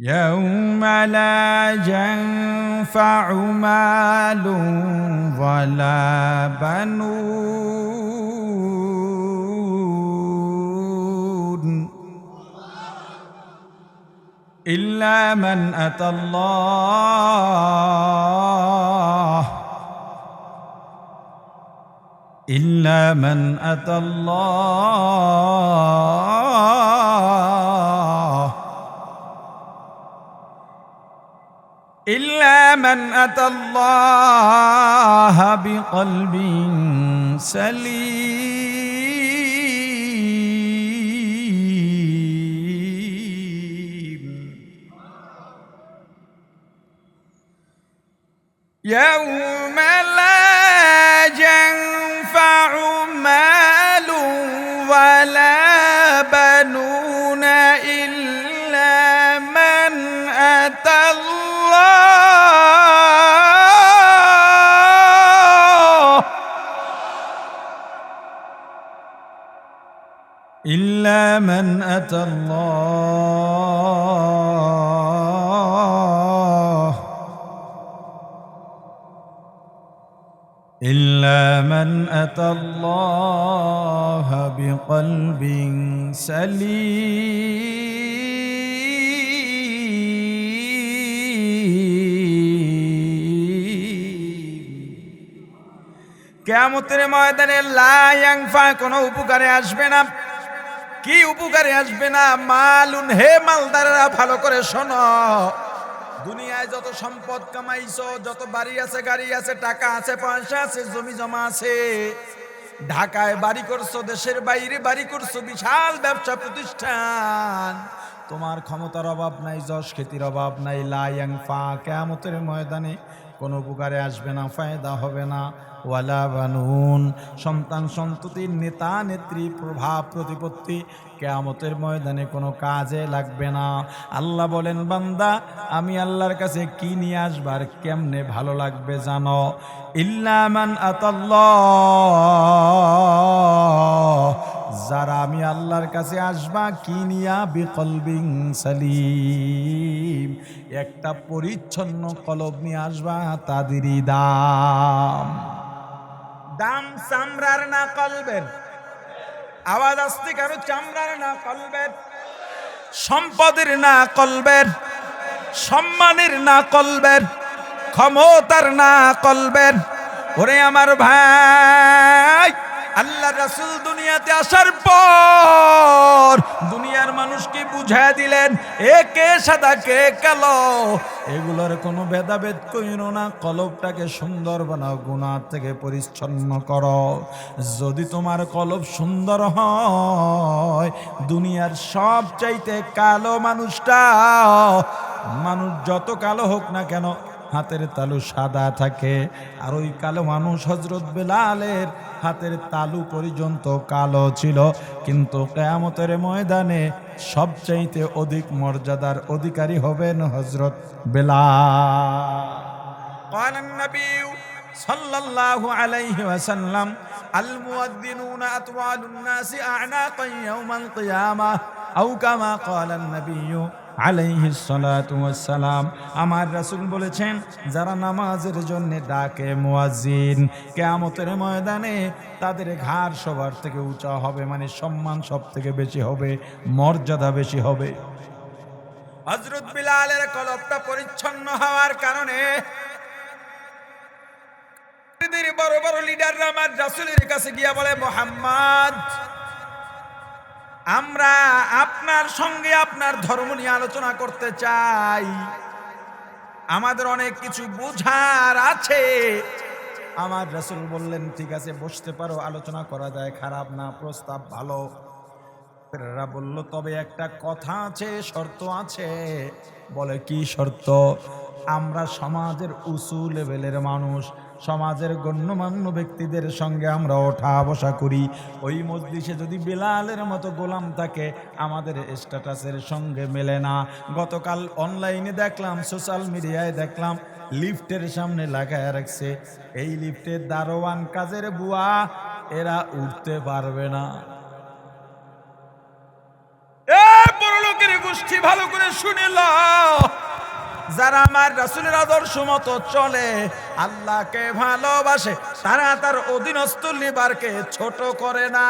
يوم لا ينفع مال ولا بنون إلا من أتى الله إلا من أتى الله إلا من أتى الله بقلب سليم. يوم لا إلا من أتى الله إلا من أتى الله بقلب سليم কেয়ামতের ময়দানে লায়াংফা কোনো উপকারে আসবে না কি উপকারে আসবে না? মালুন হে মালদারেরা, ভালো করে শোনো। দুনিয়ায় যত সম্পদ কামাইছো, যত বাড়ি আছে, গাড়ি আছে, টাকা আছে, পয়সা আছে, জমি জমা আছে, ঢাকায় বাড়ি করছ, দেশের বাইরে বাড়ি করছ, বিশাল ব্যবসা প্রতিষ্ঠান। তোমার ক্ষমতার অভাব নাই, যশ খ্যাতির অভাব নাই লায়াং ফা কেয়ামতের ময়দানে কোনো উপকারে আসবে না, ফায়দা হবে না। ওয়ালা বানুন। সন্তান সন্ততির নেতা, নেত্রী প্রভাব প্রতিপত্তি, কেয়ামতের ময়দানে কোনো কাজে লাগবে না। আল্লাহ বলেন, বান্দা, আমি আল্লাহর কাছে কি নিয়ে আসবার কেমনে ভালো লাগবে জানো? ইল্লামান আতাল্লাহ। যারা আমি আল্লাহর কাছে আসবা, কি নিয়া? বিকলবিং সালিম। একটা পরিচ্ছন্ন কলব নিয়ে আসবা, তাদেরই দাম। দাম চামড়ার না কলবের? আওয়াজ আসতে কারও? চামড়ার না কলবের? সম্পদের না কলবের? সম্মানের না কলবের? ক্ষমতার না কলবের? ওরে আমার ভাই! আল্লাহ রাসূল দুনিয়াতে আসার পর দুনিয়ার মানুষকে বুঝায় দিলেন, এ কে সাদা, কে কালো? এগুলোর কোনো ভেদাভেদ কইরো না, কলবটাকে সুন্দর বানাও গুনাহ থেকে পরিচ্ছন্ন করো। যদি তোমার কলব সুন্দর হয়, দুনিয়ার সব চাইতে কালো মানুষটা, মানুষ যত কালো হোক না কেন হাতের তালু সাদা থাকে আর ওই কালো মানুষ হজরত বেলালের হাতের তালু পর্যন্ত কালো ছিল কিন্তু কেয়ামতের ময়দানে সবচাইতে অধিক মর্যাদার অধিকারী হবেন হজরত বেলাল قال النبي صلى الله عليه وسلم المؤذنون أطوال الناس أعناقا يوم القيامة أو كما قال النبي ওয়াসসালাম। আমার রাসূল বলেছেন, যারা নামাজের জন্য ডাকে মুয়াজ্জিন, কিয়ামতের ময়দানে তাদের ঘাড় সবার থেকে উঁচা হবে মানে সম্মান সব থেকে বেশি হবে, মর্যাদা বেশি হবে। হজরত বিলালের কলবটা পরিচ্ছন্ন হওয়ার কারণে বড় বড় লিডাররা আমার রাসূলের কাছে গিয়া বলে, মোহাম্মদ আমরা আপনার সঙ্গে আপনার ধর্ম নিয়ে আলোচনা করতে চাই। আমাদের অনেক কিছু বোঝার আছে। আমার রাসূল বললেন, ঠিক আছে, বসতে পারো, আলোচনা করা যায়, খারাপ না, প্রস্তাব ভালো। এরা বলল, তবে একটা কথা আছে, শর্ত আছে। বলে, কি শর্ত? আমরা সমাজের উঁচু লেভেলের মানুষ। সমাজের গণ্যমান্য ব্যক্তিদের সঙ্গে আমরা ওঠা বসা করি। ওই মজলিসে যদি বেলালের মতো গোলাম থাকে, আমাদের স্ট্যাটাসের সঙ্গে মেলে না। গতকাল অনলাইনে দেখলাম, সোশ্যাল মিডিয়ায় দেখলাম, লিফটের সামনে লাগায় রাখছে। এই লিফটের দারোয়ান কাজের বুয়া, এরা উঠতে পারবে না। গোষ্ঠী ভালো করে শুনে যারা আমার রাসুলের আদর্শ মতো চলে, আল্লাহকে ভালোবাসে, তারা তার অধীনস্থ লিবারকে ছোট করে না।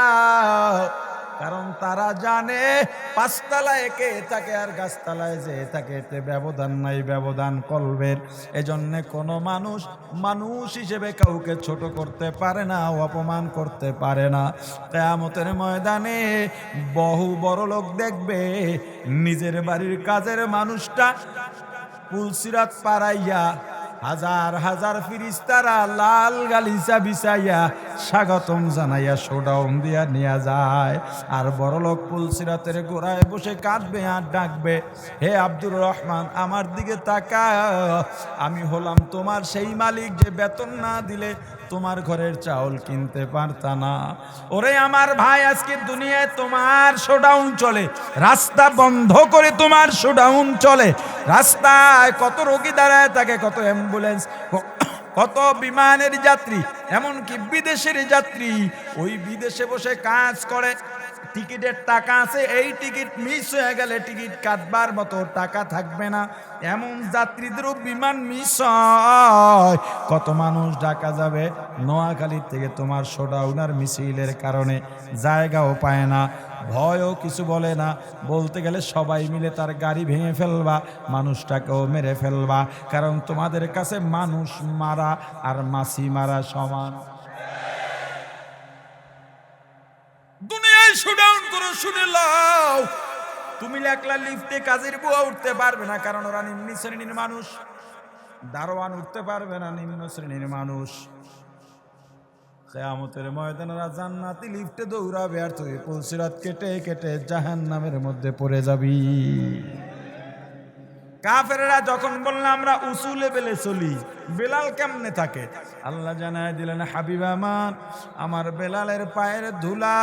কারণ তারা জানে, পাঁচতলায় কে তাকে আর গাছতলায় যে তাকে এতে ব্যবধান নাই, ব্যবধান করবেন এজন্য কোনো মানুষ মানুষ হিসেবে কাউকে ছোট করতে পারে না অপমান করতে পারে না। কেয়ামতের ময়দানে বহু বড় লোক দেখবে, নিজের বাড়ির কাজের মানুষটা পুলসিরাত পারাইয়া হাজার হাজার ফিরিস্তারা লাল গালিচা বিছাইয়া স্বাগতম জানাইয়া শোডাউন দিয়া নিয়ে যায়। আর বড়লোক পুলসিরাতের গোড়ায় বসে কাঁদবে আর ডাকবে, হে আব্দুর রহমান, আমার দিকে তাকা আমি হলাম তোমার সেই মালিক যে বেতন না দিলে তোমার ঘরের চাউল কিনতে পারতা না। ওরে আমার ভাই, আজকে দুনিয়ায় তোমার শোডাউন চলে। রাস্তা বন্ধ করে তোমার শোডাউন চলে। রাস্তায় কত রোগী দাঁড়ায় থাকে, কত অ্যাম্বুলেন্স কত বিমানের যাত্রী, এমনকি বিদেশের যাত্রী, ওই বিদেশে বসে কাজ করে। টিকিটের টাকা আছে, এই টিকিট মিস হয়ে গেলে টিকিট কাটবার মতো টাকা থাকবে না। এমন যাত্রীদেরও বিমান মিস হয়। কত মানুষ ঢাকা যাবে? নোয়াখালীর থেকে তোমার সোডাউনার মিছিলের কারণে জায়গাও পায় না। ভয়ও কিছু বলে না। বলতে গেলে সবাই মিলে তার গাড়ি ভেঙে ফেলবা, মানুষটাকেও মেরে ফেলবা। কারণ তোমাদের কাছে মানুষ মারা আর মাছি মারা সমান। শোডাউন করো শুনে লাও। তুমি একলা লিফটে কাজের বুয়া উঠতে পারবে না, কারণ ওরা নিম্ন শ্রেণির মানুষ। দারোয়ান উঠতে পারবে না, নিম্ন শ্রেণির মানুষ। কেয়ামতের ময়দানরা জান্নাতি লিফটে দৌড়াবে, আর তুই পুলসিরাত কেটে কেটে জাহান নামের মধ্যে পড়ে যাবি। কাফেরেরা যখন বললাম আমরা উঁচু লেভেলে চলি বেলাল কেমনে থাকে? আল্লাহ জানায় দিলেন হাবিব আমার আমার বেলালের পায়ের ধুলা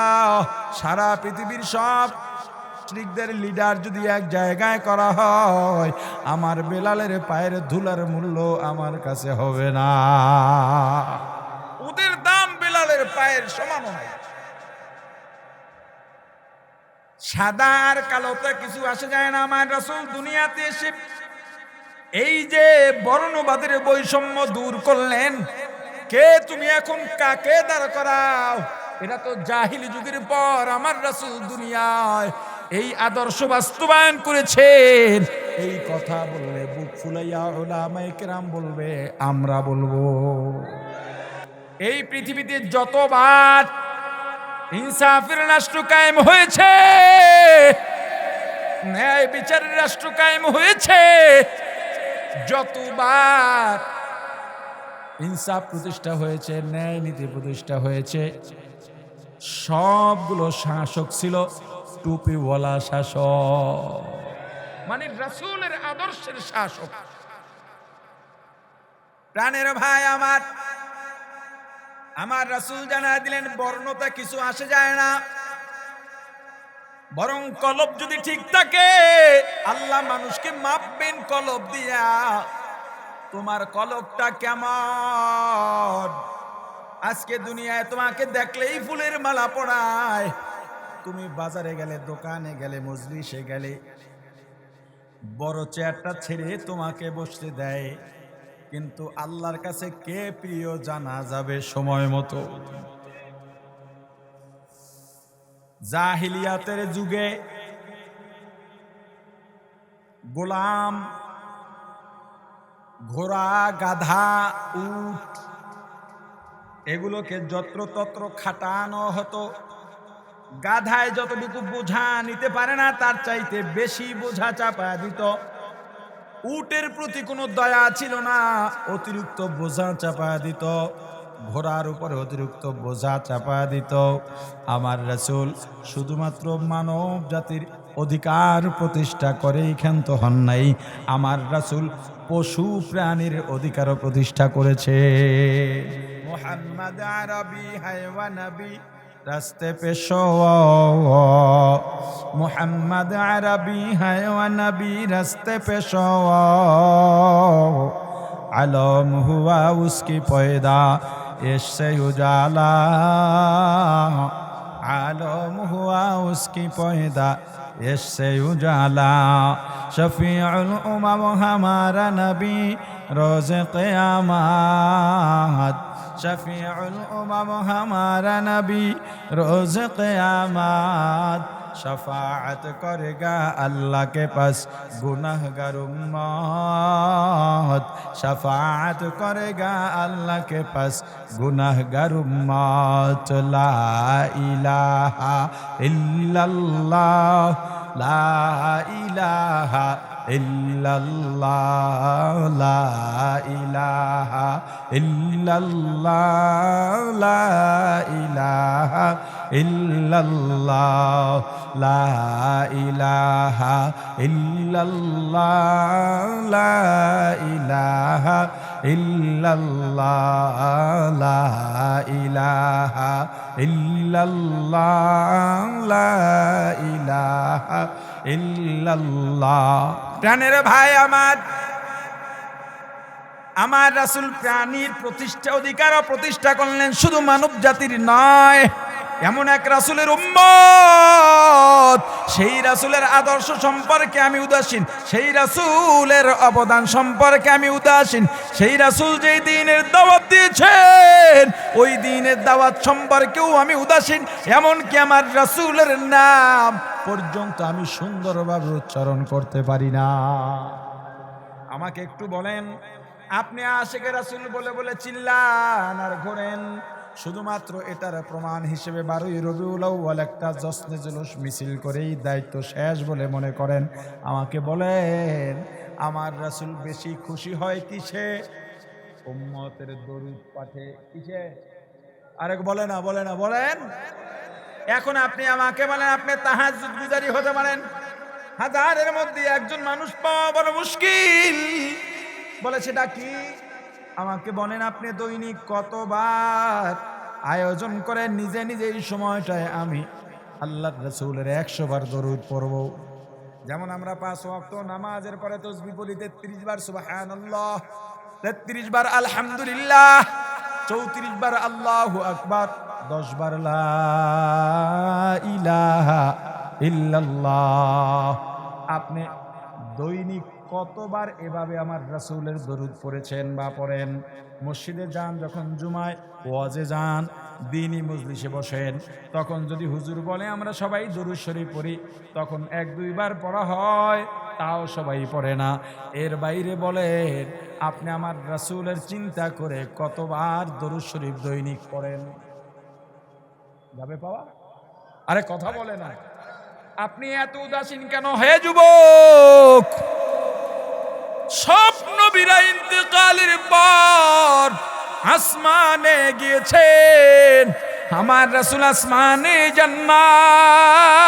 সারা পৃথিবীর সব মুশরিকদের লিডার যদি এক জায়গায় করা হয় আমার বেলালের পায়ের ধুলার মূল্য আমার কাছে হবে না। ওদের দাম বেলালের পায়ের সমান হয়। সাদা আর কালোতে কিছু আসে যায় না, আমার রাসূল দুনিয়াতে এসে এই যে বর্ণবাদের বৈষম্য দূর করলেন, কে তুমি এখন কাকে দাঁড় করাও? এটা তো জাহিল যুগের পর আমার রাসূল দুনিয়ায় এই আদর্শ বাস্তবায়ন করেছেন। এই কথা বললে বুক ফুলাইয়া ওলামায়ে কেরাম বলবে, আমরা বলব। এই পৃথিবীতে যতবার ইনসাফের রাষ্ট্র কায়েম হয়েছে। ন্যায় বিচারের রাষ্ট্র কায়েম হয়েছে। যতবার ইনসাফ প্রতিষ্ঠা হয়েছে, ন্যায় নীতি প্রতিষ্ঠা হয়েছে, সবগুলো শাসক ছিল টুপিওয়ালা শাসক। মানে রাসূলের আদর্শের শাসক। প্রাণের ভাই আমার আমার রাসূল জানা দিলেন, বর্ণতা কিছু আসে যায় না। বরং কলব যদি ঠিক থাকে, আল্লাহ মানুষকে মাপবেন কলব দিয়া। তোমার কলবটা কেমন? আজকে দুনিয়ায় তোমাকে দেখলেই ফুলের মালা পড়ায়। তুমি বাজারে গেলে, দোকানে গেলে, মজলিসে গেলে, বড় চেয়ারটা ছেড়ে তোমাকে বসতে দেয়। কিন্তু আল্লাহর কাছে কে প্রিয় জানা যাবে সময় মতো? জাহিলিয়াতের যুগে গোলাম, ঘোড়া, গাধা, উট, এগুলোকে যত্রতত্র খাটানো হতো। গাধায় যতটুকু বোঝা নিতে পারে না, তার চাইতে বেশি বোঝা চাপা দিত। উটের প্রতি কোনো দয়া ছিল না। অতিরিক্ত বোঝা চাপা দিত। ঘোড়ার উপরে অতিরিক্ত বোঝা চাপা দিত। আমার রাসুল শুধুমাত্র মানব জাতির অধিকার প্রতিষ্ঠা করেই ক্ষান্ত হন নাই। আমার রাসুল পশু প্রাণীর অধিকারও প্রতিষ্ঠা করেছে। মোহাম্মদ আরবি হায়ওয়া নবী রাস্তে পেশো মোহাম্মদ আরবি হায় নবী রাস্তে পেশো আলম হুয়া উসকি পয়দা এসে উজালা। আলম হুয়া উসকি পয়দা এসে উজালা। শফি আল উমা হামারা নবী, রোজ কেয়ামা শফিউল উমাম হামারা নবী, রোজ কেয়ামাত শফাত করেগা আল্লাহ কে পাস, গুনাহগার উম্মত শফাত করেগা আল্লাহ কে পাস, গুনাহগার উম্মত লা ইলাহা ইল্লাল্লাহ, লা ইলাহা ইল্লাল্লাহ, লা ইলাহা ইল্লাল্লাহ, লা ইলাহা ইল্লাল্লাহ, লা ইলাহা ইল্লাল্লাহ, লা ইলাহা ইল্লাল্লাহ, লা ইলাহা ইল্লাল্লাহ, লা ইলাহা ইল্লাল্লাহ। প্রাণের ভাই আমার আমার রাসূল প্রাণীর প্রতিষ্ঠা, অধিকার প্রতিষ্ঠা করলেন শুধু মানব জাতির নয়, এমন এক রাসূলের উম্মত। সেই রাসূলের আদর্শ সম্পর্কে আমি উদাসীন, সেই রাসূলের অবদান সম্পর্কে আমি উদাসীন, সেই রাসূল যেই দিনের দাওয়াত দিয়েছেন, ওই দিনের দাওয়াত সম্পর্কেও আমি উদাসীন, এমনকি আমার রাসূলের নাম পর্যন্ত আমি সুন্দরভাবে উচ্চারণ করতে পারি না। আমাকে একটু বলেন আপনি আশেকে রাসুল বলে বলে চিল্লান আর ঘোরেন। শুধুমাত্র এটার প্রমাণ হিসেবে বারোই রবিউল একটা জশ্নে জুলুস মিছিল করেই দায়িত্ব শেষ বলে মনে করেন। আমাকে বলেন, আমার রাসুল বেশি খুশি হয় কিসে? উম্মতের দরুদ পাঠে কিসে? আরেক বলে না বলে না, বলেন। এখন আপনি আমাকে বলেন, আপনি তাহাজুদ গুজারি হতে পারেন। হাজারের মধ্যে একজন মানুষ পাওয়া বড় মুশকিল। বলে, সেটা কি? আমাকে বলেন আপনি দৈনিক কতবার আয়োজন করে নিজে নিজে এই সময়টায় আমি আল্লাহ রসুলের একশো বার দরুদ পড়ব। যেমন আমরা পাঁচ ওয়াক্ত নামাজের পরে তসবি বলি তেত্রিশ বার, সুবহানাল্লাহ, তেত্রিশ বার, আলহামদুলিল্লাহ, চৌত্রিশ বার, আল্লাহ আকবার, দশ বার ইলাহা ইল্লাল্লাহ। আপনি দৈনিক কতবার এভাবে আমার রাসূলের দরুদ পড়েছেন বা পড়েন? মসজিদে যান যখন জুমায়, ওয়াজে যান, দিনই মজলিসে বসেন, তখন যদি হুজুর বলে আমরা সবাই দরুদ শরীফ পড়ি, তখন এক দুইবার পড়া হয়, তাও সবাই পড়ে না। এর বাইরে বলেন, আপনি আমার রাসূলের চিন্তা করে কতবার দরুদ শরীফ দৈনিক পড়েন? যাবে পাওয়া? আরে কথা বলে না। আপনি এত উদাসীন কেন? হে যুবক! সব নবীরা ইন্তেকালের পর আসমানে গিয়েছেন। আমার রাসূল আসমানে জন্মায়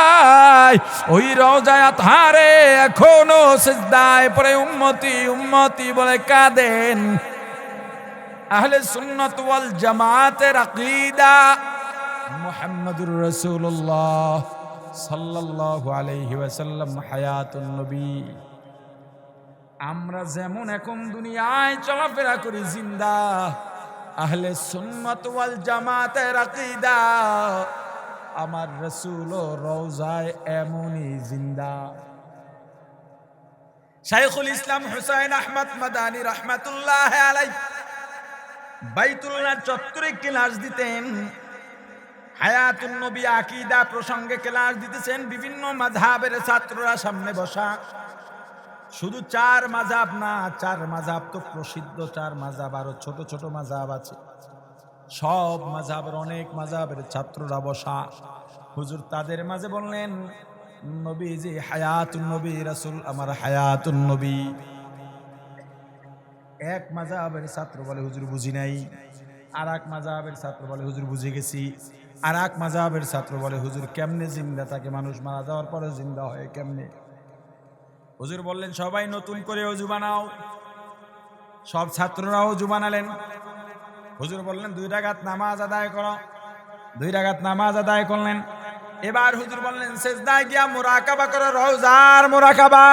ওই রওজায় আতহারে এখনও সিজদায় পরে উম্মতি উম্মতি বলে কাঁদেন। আহলে সুন্নাত ওয়াল জামাতের আকীদা মুহাম্মাদুর রাসূলুল্লাহ সাল্লাল্লাহু আলাইহি ওয়াসাল্লাম হায়াতুন নবী। আমরা যেমন এখন দুনিয়ায় চলাফেরা করি জিন্দা, আহলে সুন্নাত ওয়াল জামাতের আকীদা, আমার রাসূল রওজায় এমনই জিন্দা। শাইখুল ইসলাম হুসাইন আহমদ মাদানী রহমাতুল্লাহ আলাই বাইতুল্লাহ চত্বরে ক্লাস দিতেন। হায়াতুন নবী আকীদা প্রসঙ্গে ক্লাস দিতেছেন বিভিন্ন মাযহাবের ছাত্ররা সামনে বসা। শুধু চার মাজাব না, চার মাজাব তো প্রসিদ্ধ, চার মাজাব আরও ছোট ছোট মাজাব আছে। সব মাজাবের অনেক মাজাবের ছাত্ররা বসা। হুজুর তাদের মাঝে বললেন নবী যে হায়াতুন নবী, রাসূল আমার হায়াতুন নবী। এক মাজাবের ছাত্র বলে, হুজুর বুঝি নাই। আর এক মাজাবের ছাত্র বলে, হুজুর বুঝে গেছি। আর এক মাজাবের ছাত্র বলে, হুজুর কেমনে জিন্দা? থাকে মানুষ মারা যাওয়ার পরে জিন্দা হয় কেমনে? হুজুর বললেন, সবাই নতুন করে অজু বানাও। সব ছাত্ররা অজু বানালেন। হুজুর বললেন, দুই রাগাত নামাজ আদায় করো। দুই রাগাত নামাজ আদায় করলেন। এবার হুজুর বললেন, সেজদায় গিয়া মুরাকাবা করো রওজার মুরাকাবা।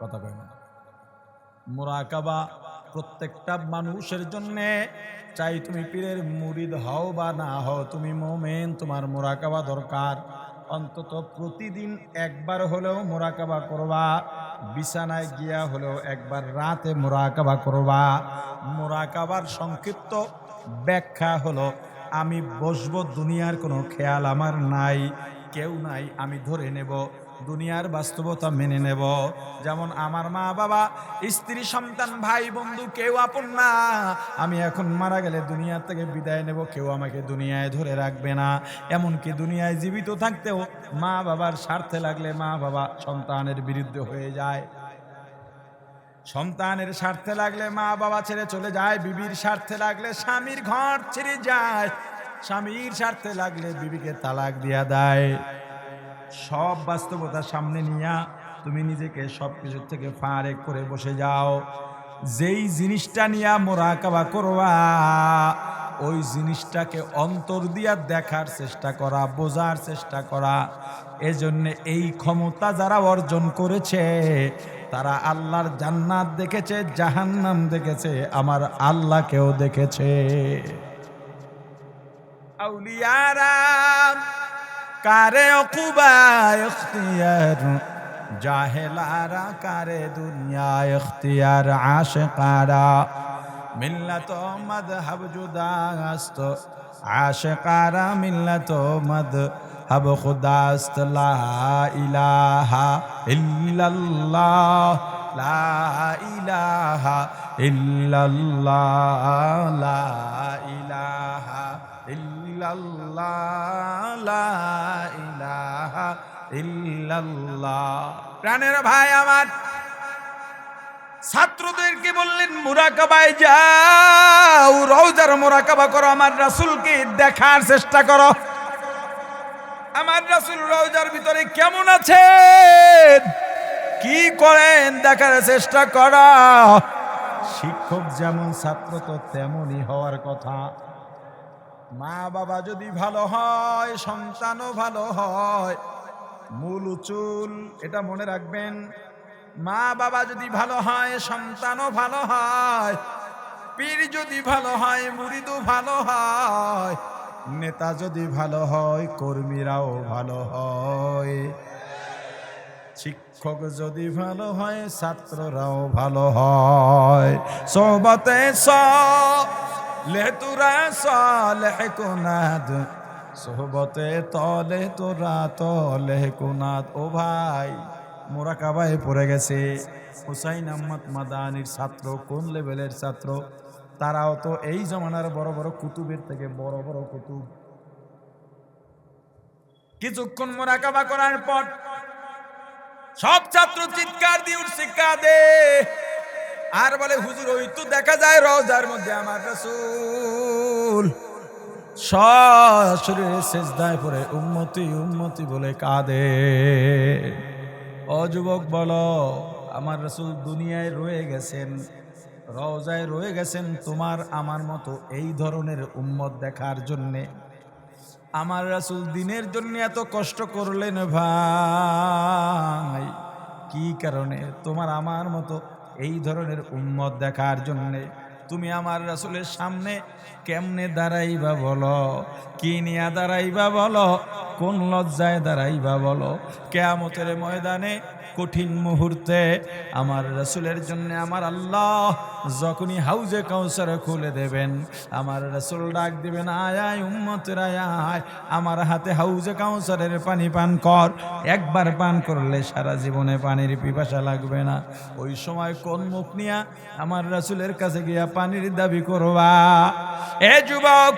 কথা কয় না। মুরাকাবা প্রত্যেকটা মানুষের জন্য, চাই তুমি পীরের মুরিদ হও বা না হও, তুমি মোমেন, তোমার মোরাকাবা দরকার। অন্তত প্রতিদিন একবার হলেও মোরাকাবা করবা। বিছানায় গিয়া হলেও একবার রাতে মোরাকাবা করবা। মোরাকাবার সংক্ষিপ্ত ব্যাখ্যা হলো, আমি বসবো দুনিয়ার কোনো খেয়াল আমার নাই, কেউ নাই, আমি ধরে নেব। দুনিয়ার বাস্তবতা মেনে নেব। যেমন আমার মা বাবা, স্ত্রী, সন্তান, ভাই, বন্ধু, কেউ আপন না। আমি এখন মারা গেলে দুনিয়া থেকে বিদায় নেব, কেউ আমাকে দুনিয়ায় ধরে রাখবে না। এমনকি দুনিয়ায় জীবিত থাকতেও মা বাবার স্বার্থে লাগলে মা বাবা সন্তানের বিরুদ্ধে হয়ে যায়। সন্তানের স্বার্থে লাগলে মা বাবা ছেড়ে চলে যায়, বিবির স্বার্থে লাগলে স্বামীর ঘর ছেড়ে যায়, স্বামীর স্বার্থে লাগলে বিবিকে তালাক দিয়া দেয়। সব বাস্তবতা সামনে নিয়া তুমি নিজেকে সব কিছুর থেকে ফারেক করে বসে যাও। যেই জিনিসটা নিয়া মোরাকাবা করবা, ওই জিনিসটাকে অন্তর দিয়া দেখার চেষ্টা করা, বোঝার চেষ্টা করা। এজন্য এই ক্ষমতা যারা অর্জন করেছে, তারা আল্লাহর জান্নাত দেখেছে, জাহান্নাম দেখেছে, আমার আল্লাহকেও দেখেছে। আউলিয়ারা কারে অকুবা ইখতিয়ার? জাহেলারা কারে দুনিয়া ইখতিয়ার? আশিকারা মিল্লাত মদহব জুদাস্ত। আশিকারা মিল্লাত মদহব খুদাস্ত। লা ইলাহা ইল্লাল্লাহ। লা ইলাহা ইল্লাল্লাহ। লা ইলাহা প্রাণের ভাই আমার ছাত্রদেরকে বললেন মুরাকাবায় যাও রওজার মুরাকাবা করো আমার রাসুলকে দেখার চেষ্টা করো। আমার রাসুল রওজার ভিতরে কেমন আছেন? কি করেন? দেখার চেষ্টা করা। শিক্ষক যেমন ছাত্র তো তেমনই হওয়ার কথা। মা বাবা যদি ভালো হয়, সন্তানও ভালো হয়, মূল চুল, এটা মনে রাখবেন, মা বাবা যদি ভালো হয়, সন্তানও ভালো হয়, পীর যদি ভালো হয় মুরিদও ভালো হয়, নেতা যদি ভালো হয়, কর্মীরাও ভালো হয়। শিক্ষক যদি ভালো হয়, ছাত্ররাও ভালো হয়। সোবতে লেতুরা সালেহ কুনাদ, সোহবতে তলে তোরা তলে কুনাদ। ও ভাই মোরাকাবায় পড়ে গেছে। হুসাইন আহমদ মাদানির ছাত্র, কোন লেভেলের ছাত্র? তারাও তো এই জমানার বড় বড় কুতুবের থেকে বড় বড় কুতুব। কিছুক্ষণ মোরাকাবা করার পর সব ছাত্র চিৎকার দিয়ে উঠছে, কাঁদে। আর বলে, হুজুর, ওই তো দেখা যায় রোজার মধ্যে আমার রাসূল। শরীরে শেষদায় পড়ে উন্মতি উন্মতি বলে কাঁদে। ও যুবক, বলো, আমার রাসূল দুনিয়ায় রয়ে গেছেন রওজায় রয়ে গেছেন তোমার আমার মতো এই ধরনের উম্মত দেখার জন্যে। আমার রাসূল দিনের জন্য এত কষ্ট করলেন ভাই। কি কারণে? তোমার আমার মতো এই ধরনের উম্মত দেখার জন্যে তুমি আমার রাসুলের সামনে কেমনে দাঁড়াইবা বলো? কি নিয়ে দাঁড়াইবা বলো? কোন লজ্জায় দাঁড়াইবা বলো? কেয়ামতের ময়দানে কঠিন মুহূর্তে আমার রসুলের জন্য আমার আল্লাহ যখনই হাউজে কাউসার খুলে দেবেন, আমার রসুল ডাক দিবেন, আয় আয়, উম্মতের আয় আমার হাতে হাউজে কাউসারের পানি পান কর, একবার পান করলে সারা জীবনে পানির পিপাসা লাগবে না। ওই সময় কোন মুখ নিয়া আমার রসুলের কাছে গিয়া পানির দাবি করবা? এ যুবক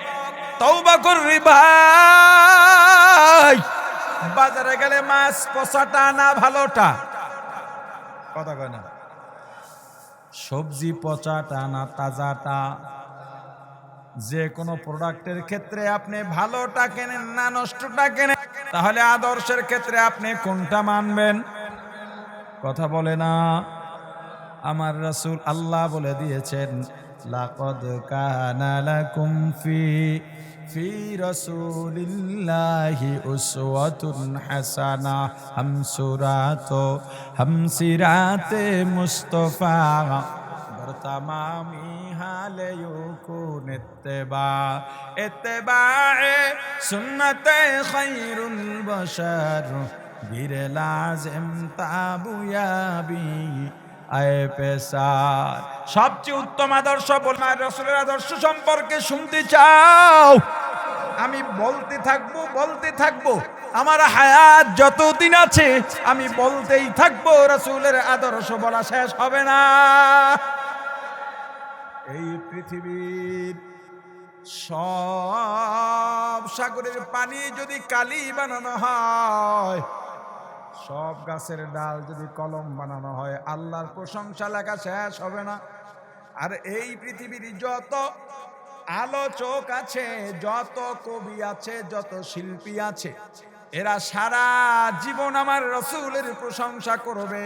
তৌবা করবি ভাই। বাজারে গেলে মাছ পচাটা না ভালোটা? কথা কয় না। সবজি পচাটা না তাজাটা? যে কোনো প্রোডাক্টের ক্ষেত্রে আপনি ভালোটা কেনেন না নষ্টটা কেনেন, তাহলে আদর্শের ক্ষেত্রে আপনি কোনটা মানবেন? কথা বলে না। আমার রাসূল আল্লাহ বলে দিয়েছেন লাকদ কানা লাকুম ফি ফি রাসূলিল্লাহি উসওয়াতুন হাসানা। হামসুরাত হামসিরাতে মুস্তাফা। তমামি হালে ইউকুন ইত্তেবা। ইত্তেবা সুন্নতে খায়রুল বশর। বীরে লাজিম তাবুয়াবি আয়ে পেশার সবচেয়ে উত্তম আদর্শ বলমার রসুলের আদর্শ সম্পর্কে শুনতে চাও। আমি বলতে থাকব বলতে থাকব। আমার হায়াত যতদিন আছে, আমি বলতেই থাকব, রসুলের আদর্শ বলা শেষ হবে না। এই পৃথিবীর সব সাগরের পানি যদি কালি বানানো হয় সব গাছের ডাল যদি কলম বানানো হয়, আল্লাহর প্রশংসা লেখা শেষ হবে না। আর এই পৃথিবীর যত আলোচক আছে, যত কবি আছে, যত শিল্পী আছে, এরা সারা জীবন আমার রসুলের প্রশংসা করবে,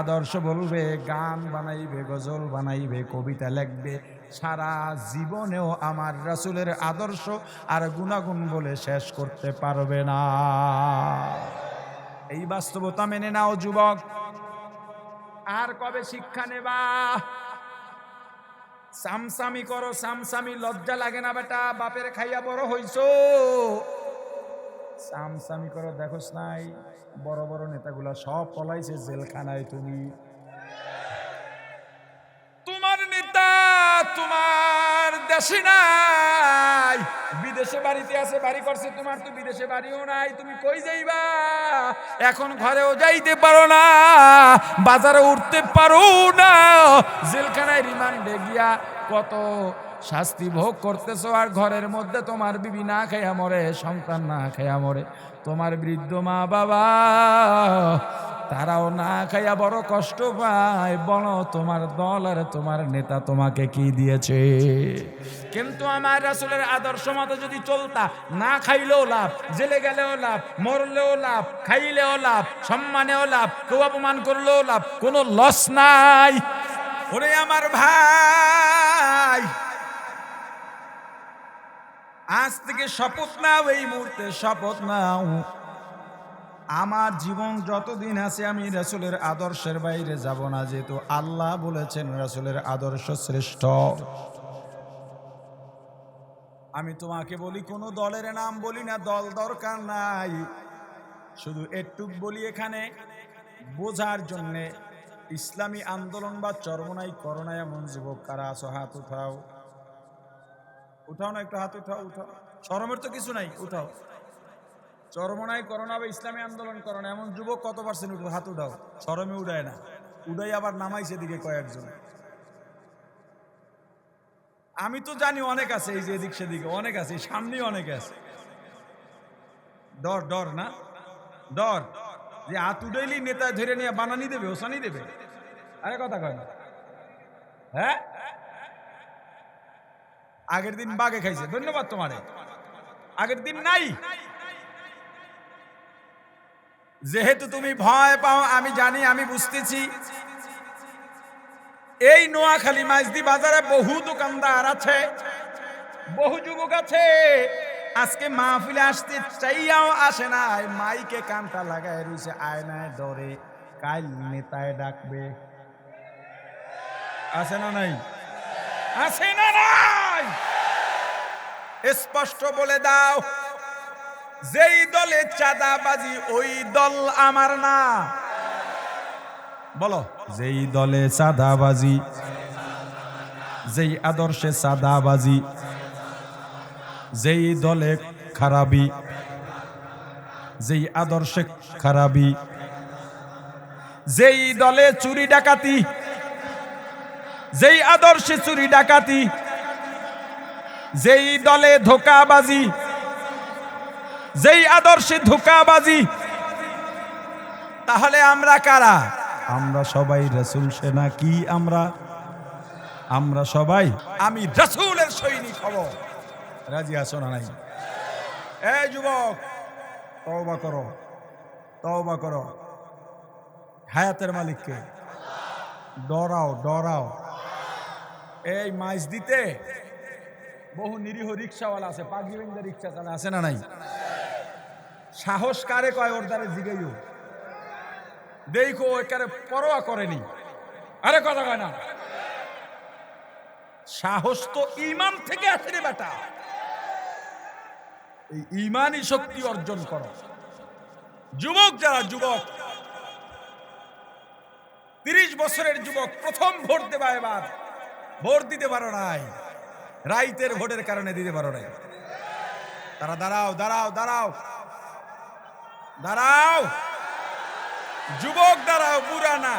আদর্শ বলবে, গান বানাইবে, গজল বানাইবে, কবিতা লিখবে। সারা জীবনেও আমার রসুলের আদর্শ আর গুণাগুণ বলে শেষ করতে পারবে না। এই বাস্তবতা মেনে নাও, যুবক। আর কবে শিক্ষা নেবা? সামসামি করো, সামসামি লজ্জা লাগে না বেটা, বাপের খাইয়া বড় হইছো। সামসামি করো, দেখোস নাই, বড় বড় নেতাগুলা সব পলাইছে জেলখানায় তুমি। তোমার নেতা, তোমার দেশে নাই। বিদেশে বাড়িতে আছে, বাড়ি করছে তোমার তো বিদেশে বাড়িও নাই, তুমি কই যাইবা? এখন ঘরেও যাইতে পারো না, বাজারে উঠতে পারো না। জেলখানায় রিমান্ডে গিয়া কত শাস্তি ভোগ করতেছো, আর ঘরের মধ্যে তোমার বিবি না খেয়া মরে, সন্তান না খেয়া মরে। তোমার বৃদ্ধ মা বাবা তারাও না খাইয়া বড় কষ্ট পায়। বলো, তোমার দল আর তোমার নেতা তোমাকে কি দিয়েছে? কিন্তু আমার রাসুলের আদর্শ মতো যদি চলতা, না খাইলেও লাভ, জেলে গেলেও লাভ, মরলেও লাভ, খাইলেও লাভ, সম্মানেও লাভ, কেউ অপমান করলেও লাভ, কোনো লস নাই। ওরে আমার ভাই, আজ থেকে শপথ নাও, এই মুহূর্তে শপথ নাও। আমার জীবন যতদিন আছে, আমি রাসুলের আদর্শের বাইরে যাব না, যেহেতু আল্লাহ বলেছেন রাসুলের আদর্শ শ্রেষ্ঠ। আমি তোমাকে বলি, কোনো দলের নাম বলি না, দল দরকার নাই। শুধু একটুক বলি এখানে, বোঝার জন্যে ইসলামী আন্দোলন বা চরমনাই করোনা এমন যুবক, কারা আছো, হাত উঠাও। উঠাও না, একটু হাত উঠাও উঠাও। চরমের তো কিছু নাই, উঠাও। চরমনাই করোনা বা ইসলামী আন্দোলন করোনা, এমন যুবক কত পার্সেন্ট উঠে হাত উঠাও। শরমে উঠায় না। উঠাই আবার নামাইছে দিকে কয়েকজন। আমি তো জানি অনেক আছে, এই যে এদিক সেদিকে, অনেক আছে, এই সামনেই অনেক আছে। ডর ডর না? ডর। যে হাত উঠাইলি নেতা ধরে নিয়ে বানানি দেবে, ওসানি দেবে? আরে কথা কয় না। হ্যাঁ? আগের দিন বাগে খাইছে, ধন্যবাদ তোমারে। আগের দিন নাই। যেহেতু তুমি ভয় পাও, আমি জানি, আমি বুঝতেছি। এই নোয়াখালী মাইজদি বাজারে বহু দোকানদার আছে, বহু যুবক আছে। আজকে মাহফিলে আসতে চাইয়াও আসে না মাইকে কানটা লাগায় রয়েছে আয়নায় ডরে কাল নেতায় ডাকবে। আছে না নাই? আছে না নাই? স্পষ্ট বলে দাও। যেই দলে চাঁদাবাজি, ওই দল আমার না। বলো, যেই দলে চাঁদাবাজি, যেই আদর্শে চাঁদাবাজি, যেই দলে খারাপি, যেই আদর্শে খারাপি, যেই দলে চুরি ডাকাতি, যেই আদর্শে চুরি ডাকাতি, যেই দলে ধোকাবাজি যেই আদর্শে ধোকাবাজি তাহলে আমরা কারা? আমরা সবাই রসুল সেনা কি আমরা? আমরা সবাই আমি রসুলের সৈনিক হব। রাজি আছো না নাই? এই যুবক তওবা করো তওবা করো। হায়াতের মালিককে। ডরাও ডরাও। এই মাইজ দিতে বহু নিরীহ রিক্সাওয়ালা আছে বেঁধে রিক্সা চালা আছে না নাই? সাহস কারে কয় ওর দ্বারে জিগাইও? দেখো একারে পরোয়া করেনি। আরে কথা কয় না। সাহস তো ইমান থেকে আসে রে বেটা। এই ইমানই শক্তি অর্জন করো। যুবক যারা, যুবক। তিরিশ বছরের যুবক, প্রথম ভোট দেবা এবার। ভোট দিতে পারো নাই। রাইতের ভোটের কারণে দিতে পারো নাই। তারা দাঁড়াও দাঁড়াও দাঁড়াও। দাঁড়াও। যুবক দাঁড়াও বুড়া না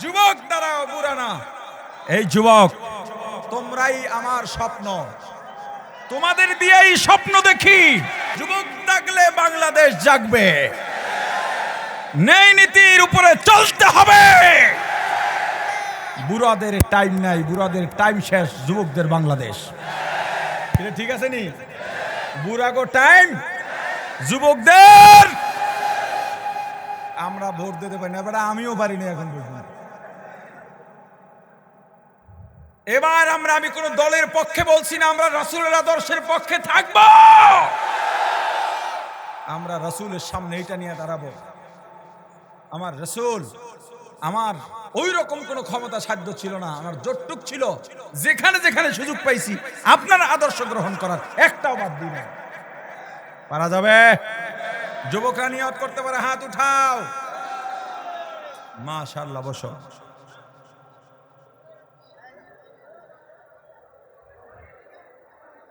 যুবক দাঁড়াও বুড়া না এই যুবক তোমরাই আমার স্বপ্ন। তোমাদের দিয়েই স্বপ্ন দেখি। যুবক ডাকলে বাংলাদেশ জাগবে। নেই নীতির উপরে চলতে হবে। বুড়াদের টাইম নাই বুড়াদের টাইম শেষ যুবকদের বাংলাদেশ। ঠিক আছে নি? বুড়াগো টাইম যুবকদের আমরা ভোট দিতে পারি না, এবার আমিও পারি না এখন এবার আমরা, আমি কোন দলের পক্ষে বলছি না, আমরা রাসূলের আদর্শের পক্ষে থাকব। আমরা রাসূলের সামনে এটা নিয়ে দাঁড়াবো। আমার রসুল, আমার ওই রকম কোনো ক্ষমতা সাধ্য ছিল না, আমার জোটটুক ছিল, যেখানে যেখানে সুযোগ পাইছি, আপনার আদর্শ গ্রহণ করার, একটাও বাদ দিই না পারা যাবে? যুবকরা নিয়ত করতে পারে, হাত উঠাও। মাশাআল্লাহ, বসো।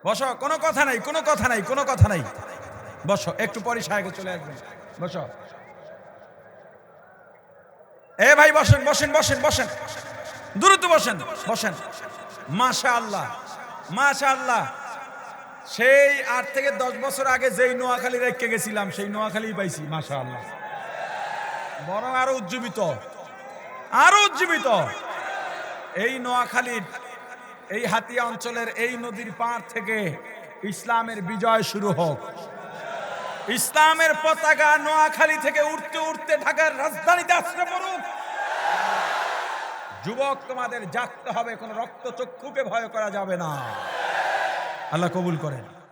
বসো, কোনো কথা নাই, কোনো কথা নাই, কোনো কথা নাই। বসো, একটু পরে সাহেবে চলে আসবেন। বসো। এ ভাই, বসেন বসেন বসেন বসেন। দ্রুত বসেন বসেন। মাশা আল্লাহ মাশা আল্লাহ সেই আট থেকে দশ বছর আগে যেই নোয়াখালী রেখে গেছিলাম, সেই নোয়াখালী পাইছি মাশা আল্লাহ বরং আরও উজ্জীবিত। আরও উজ্জীবিত। এই নোয়াখালীর, এই হাতিয়া অঞ্চলের এই নদীর পার থেকে ইসলামের বিজয় শুরু হোক। ইসলামের পতাকা নোয়াখালী থেকে উঠতে উঠতে ঢাকার রাজধানীতে আসতে পড়ুক। যুবক, তোমাদের জাগতে হবে, কোন রক্ত চক্ষুকে ভয় করা যাবে না। আল্লাহ কবুল করেন।